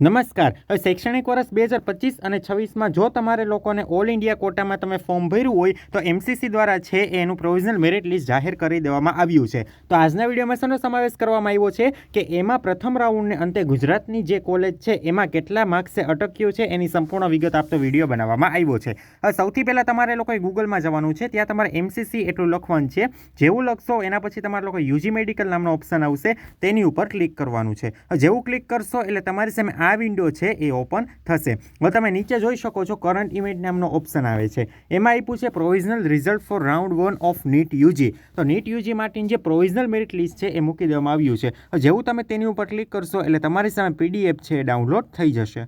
નમસ્કાર. હવે શૈક્ષણિક વર્ષ બે હજાર પચીસ અને છવ્વીસમાં જો તમારે લોકોને ઓલ ઇન્ડિયા કોટામાં તમે ફોર્મ ભર્યું હોય, તો એમસીસી દ્વારા છે એનું પ્રોવિઝનલ મેરિટ લિસ્ટ જાહેર કરી દેવામાં આવ્યું છે. તો આજના વિડીયોમાં શેનો સમાવેશ કરવામાં આવ્યો છે કે એમાં પ્રથમ રાઉન્ડને અંતે ગુજરાતની જે કોલેજ છે, એમાં કેટલા માર્ક્સે અટક્યું છે એની સંપૂર્ણ વિગત આપતો વીડિયો બનાવવામાં આવ્યો છે. હવે સૌથી પહેલાં તમારે લોકોએ ગૂગલમાં જવાનું છે. ત્યાં તમારે એમસીસી એટલું લખવાનું છે. જેવું લખશો, એના પછી તમારે લોકો યુજી મેડિકલ નામનો ઓપ્શન આવશે. તેની ઉપર ક્લિક કરવાનું છે. જેવું ક્લિક કરશો, એટલે તમારી સામે આ વિન્ડો છે એ ઓપન થશે. હવે તમે નીચે જોઈ શકો છો કરંટ ઇમેજ નામનો ઓપ્શન આવે છે. એમાં આપ્યું છે provisional result for round one of NEET UG તો નીટ યુજી માટેની જે પ્રોવિઝનલ મેરિટ લિસ્ટ છે એ મૂકી દેવામાં આવ્યું છે. જેવું તમે તેની ઉપર ક્લિક કરશો એટલે તમારી સામે પીડીએફ છે એ ડાઉનલોડ થઈ જશે.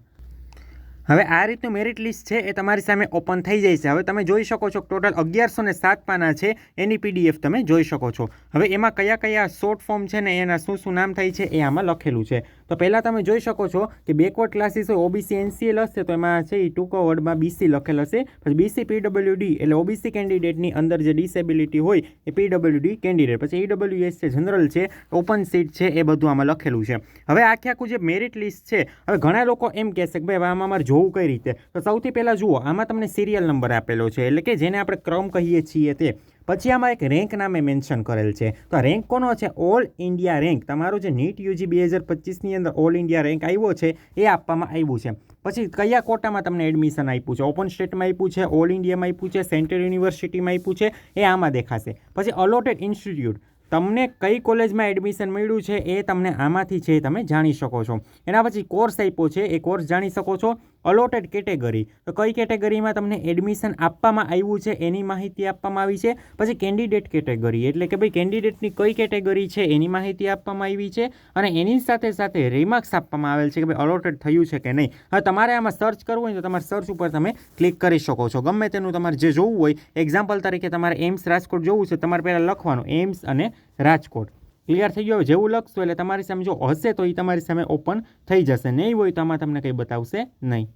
હવે આ રીતનું મેરિટ લિસ્ટ છે એ તમારી સામે ઓપન થઈ જાય છે. હવે તમે જોઈ શકો છો ટોટલ અગિયારસો ને સાત પાના છે એની પીડીએફ તમે જોઈ શકો છો. હવે એમાં કયા કયા શોર્ટ ફોર્મ છે ને એના શું શું નામ થાય છે એ આમાં લખેલું છે. તો પહેલાં તમે જોઈ શકો છો કે બેકવર્ડ ક્લાસીસ હોય ઓબીસી એનસીએલ હશે તો એમાં છે એ ટૂંકો વર્ડમાં બીસી લખેલ હશે. પછી બીસી પીડબ્લ્યુડી એટલે ઓબીસી કેન્ડિડેટની અંદર જે ડિસેબિલિટી હોય, એ પીડબ્લ્યુડી કેન્ડિડેટ પછી ઈડબ્લ્યુએસ છે જનરલ છે ઓપન સીટ છે, એ બધું આમાં લખેલું છે. હવે આખે આખું જે મેરિટ લિસ્ટ છે, હવે ઘણા લોકો એમ કહેશે કે ભાઈ આમાં મારે જોવું કઈ રીતે? તો સૌથી પહેલાં જુઓ, આમાં તમને સિરિયલ નંબર આપેલો છે. એટલે કે જેને આપણે ક્રમ કહીએ છીએ તે. પછી આમાં એક રેન્ક નામે મેન્શન કરેલ છે. તો આ રેન્ક કોનો છે? All India rank. તમારું જે નીટ યુજી બે હજાર પચીસની અંદર ઓલ ઇન્ડિયા રેન્ક આવ્યો છે, એ આપવામાં આવ્યું છે. પછી કયા કોટામાં તમને એડમિશન આપ્યું છે? ઓપન સ્ટેટમાં આપ્યું છે, ઓલ ઇન્ડિયામાં આપ્યું છે, સેન્ટ્રલ યુનિવર્સિટીમાં આપ્યું છે, એ આમાં દેખાશે. પછી અલોટેડ ઇન્સ્ટિટ્યૂટ તમને કઈ કોલેજમાં એડમિશન મળ્યું છે એ તમને આમાંથી છે તમે જાણી શકો છો. એના પછી કોર્સ આપ્યો છે, એ કોર્સ જાણી શકો છો. અલોટેડ કેટેગરી તો કઈ કેટેગરીમાં તમને એડમિશન આપવામાં આવ્યું છે એની માહિતી આપવામાં આવી છે? પછી કેન્ડિડેટ કેટેગરી એટલે કે ભાઈ કેન્ડિડેટની કઈ કેટેગરી છે એની માહિતી આપવામાં આવી છે અને એની સાથે સાથે રિમાર્ક્સ આપવામાં આવેલ છે કે ભાઈ અલોટેડ થયું છે કે નહીં. હવે તમારે આમાં સર્ચ કરવું હોય તો તમારે સર્ચ ઉપર તમે ક્લિક કરી શકો છો. ગમે તેનું તમારે જે જોવું હોય એક્ઝામ્પલ તરીકે તમારે એમ્સ રાજકોટ જોવું છે, તમારે પહેલાં લખવાનું. એમ્સ અને રાજકોટ. ક્લિયર થઈ ગયો? જેવું લખશો એટલે તમારી સામે જો હશે તો એ તમારી સામે ઓપન થઈ જશે. નહીં હોય તો આમાં તમને કંઈ બતાવશે નહીં.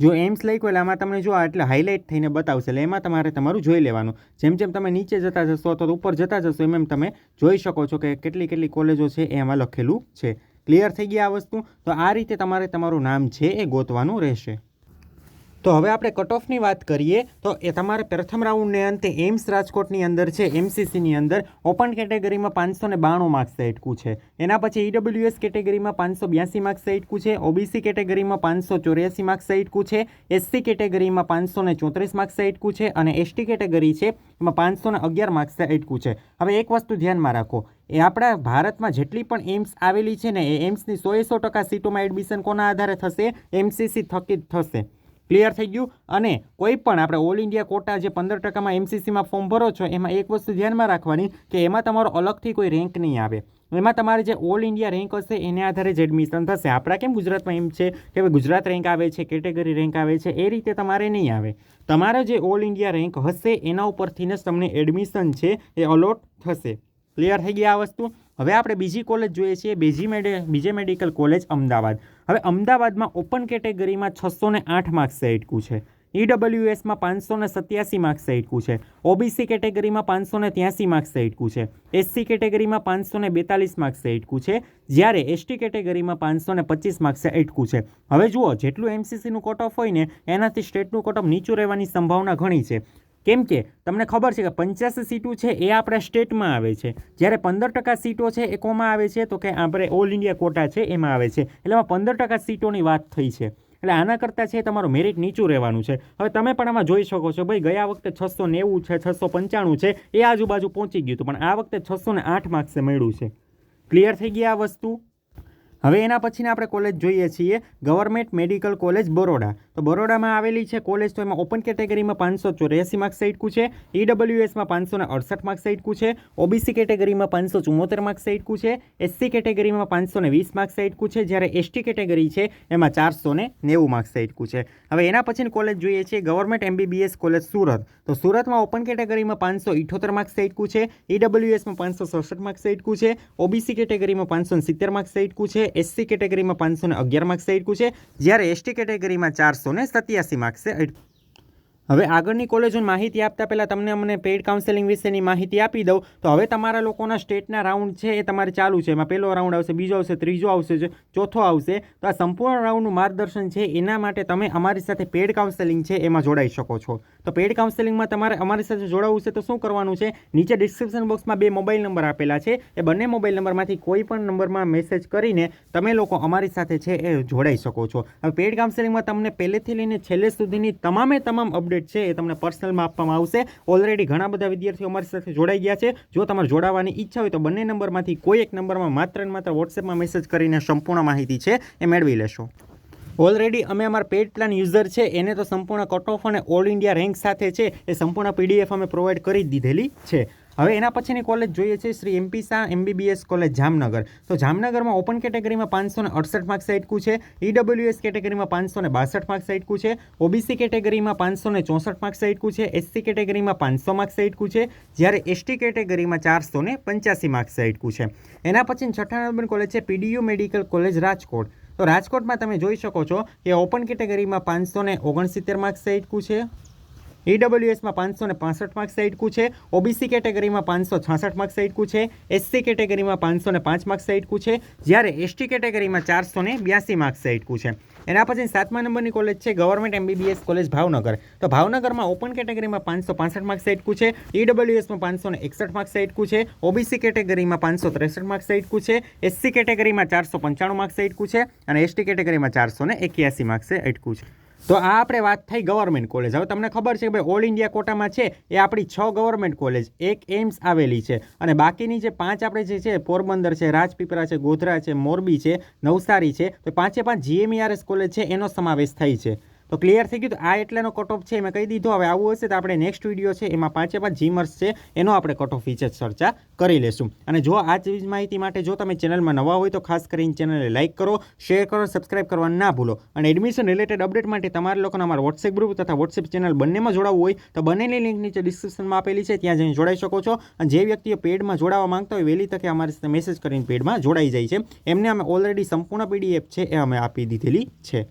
જો એમ્સ લખ્યું એટલે આમાં તમને જો એટલે હાઇલાઇટ થઈને બતાવશે. એટલે એમાં તમારે તમારું જોઈ લેવાનું. જેમ જેમ તમે નીચે જતા જશો તો ઉપર જતા જશો એમ એમ તમે જોઈ શકો છો કે કેટલી કેટલી કોલેજો છે એ એમાં લખેલું છે. ક્લિયર થઈ ગઈ આ વસ્તુ? તો આ રીતે તમારે તમારું નામ છે એ ગોતવાનું રહેશે. તો હવે આપણે કટ ઓફની વાત કરીએ, તો એ તમારે પ્રથમ રાઉન્ડને અંતે એમ્સ રાજકોટની અંદર છે એમસીસીની અંદર. ઓપન કેટેગરીમાં પાંચસો ને બાણું માર્ક્સ અટકું છે. એના પછી ઈડબ્લ્યુએસ કેટેગરીમાં પાંચસો બ્યાસી માર્ક્સ અટકું છે. ઓબીસી કેટેગરીમાં પાંચસો ચોર્યાસી માર્ક્સ અટકું છે. એસસી કેટેગરીમાં પાંચસો ને ચોત્રીસ માર્ક્સ અટકું છે અને એસટી કેટેગરી છે, એમાં પાંચસો ને અગિયાર માર્ક્સ અટકું છે. હવે એક વસ્તુ ધ્યાનમાં રાખો, એ આપણા ભારતમાં જેટલી પણ એમ્સ આવેલી છે ને, એ એમ્સની સોએ સો ટકા સીટોમાં એડમિશન કોના આધારે થશે? એમસીસી થકી થશે. ક્લિયર થઈ ગયું. અને કોઈ પણ આપણે ઓલ ઇન્ડિયા કોટા જે પંદર ટકામાં એમસીસીમાં ફોર્મ ભરો છો, એમાં એક વસ્તુ ધ્યાનમાં રાખવાની કે એમાં તમારો અલગથી કોઈ રેન્ક નહીં આવે. એમાં તમારે જે ઓલ ઇન્ડિયા રેન્ક હશે, એને આધારે જ એડમિશન થશે. આપણા કેમ ગુજરાતમાં એમ છે કે ગુજરાત રેન્ક આવે છે કેટેગરી રેન્ક આવે છે, એ રીતે તમારે નહીં આવે. તમારો જે ઓલ ઇન્ડિયા રેન્ક હશે, એના ઉપરથી જ તમને એડમિશન છે, એ અલોટ થશે. ક્લિયર થઈ ગઈ આ વસ્તુ? હવે આપણે બીજી કોલેજ જોઈએ છીએ, બીજી મેડે બીજે મેડિકલ કોલેજ અમદાવાદ. હવે અમદાવાદમાં ઓપન કેટેગરીમાં છસો ને આઠ માર્ક્સ અટકું છે. ઈડબ્લ્યુએસમાં પાંચસો ને સત્યાસી માર્ક્સ અટકું છે. ઓબીસી કેટેગરીમાં પાંચસો ને ત્યાસી માર્ક્સ અટકું છે. એસસી કેટેગરીમાં પાંચસો ને બેતાલીસ માર્ક્સ અટકું છે. જ્યારે એસટી કેટેગરીમાં પાંચસો ને પચીસ માર્ક્સ અટકું છે. હવે જુઓ, જેટલું એમસીસીનું કટ ઓફ હોય ને, એનાથી સ્ટેટનું કટ ઓફ નીચું રહેવાની સંભાવના ઘણી છે. કેમ કે તમને ખબર છે કે પંચ્યાસી સીટો છે એ આપણા સ્ટેટમાં આવે છે. જ્યારે પંદર ટકા સીટો છે એ કોમાં આવે છે? તો કે આપણે ઓલ ઇન્ડિયા કોટા છે એમાં આવે છે. એટલે પંદર ટકા સીટોની વાત થઈ છે. એટલે આના કરતાં છે તમારું મેરિટ નીચું રહેવાનું છે. હવે તમે પણ આમાં જોઈ શકો છો, ભાઈ, ગયા વખતે છસો નેવું છે, છસો પંચાણું છે, એ આજુબાજુ પહોંચી ગયું હતું, પણ આ વખતે છસો ને આઠ માર્ક્સે મળ્યું છે. ક્લિયર થઈ ગઈ આ વસ્તુ? હવે એના પછીને આપણે કોલેજ જોઈએ છીએ ગવર્મેન્ટ મેડિકલ કોલેજ બરોડા. તો બરોડામાં આવેલી છે કોલેજ તો એમાં ઓપન કેટેગરીમાં પાંચસો ચોર્યાસી માર્ક્સ અટકું છે ઈડબ્લ્યુએસમાં પાંચસો ને અડસઠ માર્ક્સ અટકું છે ઓબીસી કેટેગરીમાં પાંચસો ચુમ્મોતેર માર્ક્સ અટકું છે એસસી કેટેગરીમાં પાંચસો ને વીસ માર્ક્સ અટકું છે, જ્યારે એસટી કેટેગરી છે એમાં ચારસો ને નેવું માર્ક્સ અટકું છે. હવે એના પછીની કોલેજ જોઈએ છીએ ગવર્મેન્ટ એમબીબીએસ કોલેજ સુરત. તો સુરતમાં ઓપન કેટેગરીમાં પાંચસો ઇઠોતેર માર્ક્સ અટકું છે ઈડબ્લ્યુએસમાં પાંચસો સડસઠ માર્ક્સ અટકું છે ઓબીસી કેટેગરીમાં પાંચસો સિત્તેર માર્ક્સ અટકું છે એસસી કેટેગરીમાં પાંચસો અગિયાર માર્ક્સ અટકું છે. જ્યારે એસટી કેટેગરીમાં ચારસો ને સત્યાસી માર્ક્સે હવે આગળની કોલેજોની માહિતી આપતા પહેલાં તમને અમને પેઇડ કાઉન્સેલિંગ વિશેની માહિતી આપી દઉં. તો હવે તમારા લોકોના સ્ટેટના રાઉન્ડ છે એ તમારે ચાલુ છે. એમાં પહેલો રાઉન્ડ આવશે, બીજો આવશે, ત્રીજો આવશે ચોથો આવશે. તો આ સંપૂર્ણ રાઉન્ડનું માર્ગદર્શન છે એના માટે તમે અમારી સાથે પેઇડ કાઉન્સેલિંગ છે એમાં જોડાઈ શકો છો. તો પેઇડ કાઉન્સેલિંગમાં તમારે અમારી સાથે જોડાવવું છે તો શું કરવાનું છે? નીચે ડિસ્ક્રિપ્શન બોક્સમાં બે મોબાઈલ નંબર આપેલા છે. એ બંને મોબાઈલ નંબરમાંથી કોઈ પણ નંબરમાં મેસેજ કરીને તમે લોકો અમારી સાથે છે એ જોડાઈ શકો છો. હવે પેઇડ કાઉન્સેલિંગમાં તમને પહેલેથી લઈને છેલ્લે સુધીની તમામે તમામ અપડેટ છે એ તમને પર્સનલમાં આપવામાં આવશે. ઓલરેડી ઘણા બધા વિદ્યાર્થીઓ અમારી સાથે જોડાઈ ગયા છે. જો તમારે જોડાવાની ઈચ્છા હોય તો બંને નંબરમાંથી કોઈ એક નંબરમાં માત્ર ને માત્ર વોટ્સએપમાં મેસેજ કરીને સંપૂર્ણ માહિતી છે એ મેળવી લેશો. ઓલરેડી અમે અમારા પેડ પ્લાન યુઝર છે, એને તો સંપૂર્ણ કટ ઓફ અને ઓલ ઇન્ડિયા રેન્ક સાથે છે, એ સંપૂર્ણ પીડીએફ અમે પ્રોવાઈડ કરી દીધેલી છે. હવે એના પછીની કોલેજ જોઈએ છે Shri MP Shah MBBS college Jamnagar. તો જામનગરમાં ઓપન કેટેગરીમાં પાંચસો ને અડસઠ માર્ક્સ આટકું છે. ઈડબ્લ્યુએસ કેટેગરીમાં પાંચસો ને બાસઠ માર્ક્સ આટકું છે. ઓબીસી કેટેગરીમાં પાંચસો ને ચોસઠ માર્ક્સ આટકું છે. એસસી કેટેગરીમાં પાંચસો માર્ક્સ આટકું છે. જ્યારે એસટી કેટેગરીમાં ચારસો ને પંચ્યાસી માર્ક્સ આટકું છે. એના પછી છઠ્ઠા નંબર કોલેજ છે પીડીયુ મેડિકલ કોલેજ રાજકોટ. તો રાજકોટમાં તમે જોઈ શકો છો કે ઓપન કેટેગરીમાં પાંચસો ને ઓગણસિત્તેર માર્ક્સ આટકું છે. ઈડબ્લ્યુએસમાં પાંચસો ને પાસઠ માર્ક્સ આટકું છે. ઓબીસી કેટેગરીમાં પાંચસો છાસઠ માર્ક્સ આટકું છે. એસસી કેટેગરીમાં પાંચસો ને પાંચ માર્ક્સ આટકું છે. જ્યારે એસટી કેટેગરીમાં ચારસો ને બ્યાસી માર્ક્સ આટકું છે. એના પછી સાતમા નંબરની કોલેજ છે ગવર્મેન્ટ એમબીબીએસ કોલેજ ભાવનગર. તો ભાવનગરમાં ઓપન કેટેગરીમાં પાંચસો પાસઠ માર્ક્સ આટકું છે. ઈડબ્લ્યુએસમાં પાંચસો ને એકસઠ માર્ક્સ આટકું છે. ઓબીસી કેટેગરીમાં પાંચસો ત્રેસઠ માર્ક્સ આટકું છે. એસસી કેટેગરીમાં ચારસો પંચાણું માર્ક્સ આટકું છે. અને એસટી કેટેગરીમાં ચારસો ને એક્યાસી માર્ક્સે આટકું છે. તો આ આપણે વાત થઈ ગવર્મેન્ટ કોલેજ. હવે તમને ખબર છે કે ભાઈ ઓલ ઇન્ડિયા કોટામાં છે એ આપણી છ ગવર્મેન્ટ કોલેજ. એક એમ્સ આવેલી છે. અને બાકીની જે પાંચ આપણે જે છે, પોરબંદર છે, રાજપીપળા છે, ગોધરા છે, મોરબી છે, નવસારી છે, તો પાંચે પાંચ જીએમઈઆરએસ કોલેજ છે, એનો સમાવેશ થાય છે. તો ક્લિયર થઈ ગયું તો આ એટલાનો કટ ઓફ છે મેં કહી દીધો. હવે આવું હશે તો આપણે નેક્સ્ટ વીડિયો છે, એમાં પાંચે પાંચ જીમર્સ છે, એનો આપણે કટ ઓફ વિશે ચર્ચા કરી લેશું. અને જો આ જ માહિતી માટે જો તમે ચેનલમાં નવા હોય તો ખાસ કરીને ચેનલને લાઇક કરો શેર કરો સબસ્ક્રાઇબ કરવાનું ના ભૂલો. અને એડમિશન રિલેટેડ અપડેટ માટે તમારા લોકોને અમારા વોટ્સએપ ગ્રુપ તથા વોટ્સએપ ચેનલ બંનેમાં જોડાવવું હોય તો બંનેની લિંક નીચે ડિસ્ક્રિપ્શનમાં આપેલી છે, ત્યાં જઈને જોડાઈ શકો છો. અને જે વ્યક્તિઓ પેડમાં જોડાવા માંગતા હોય વહેલી તકે અમારી સાથે મેસેજ કરીને પેડમાં જોડાઈ જાય છે. એમને અમે ઓલરેડી સંપૂર્ણ પીડીએફ છે, એ અમે આપી દીધેલી છે.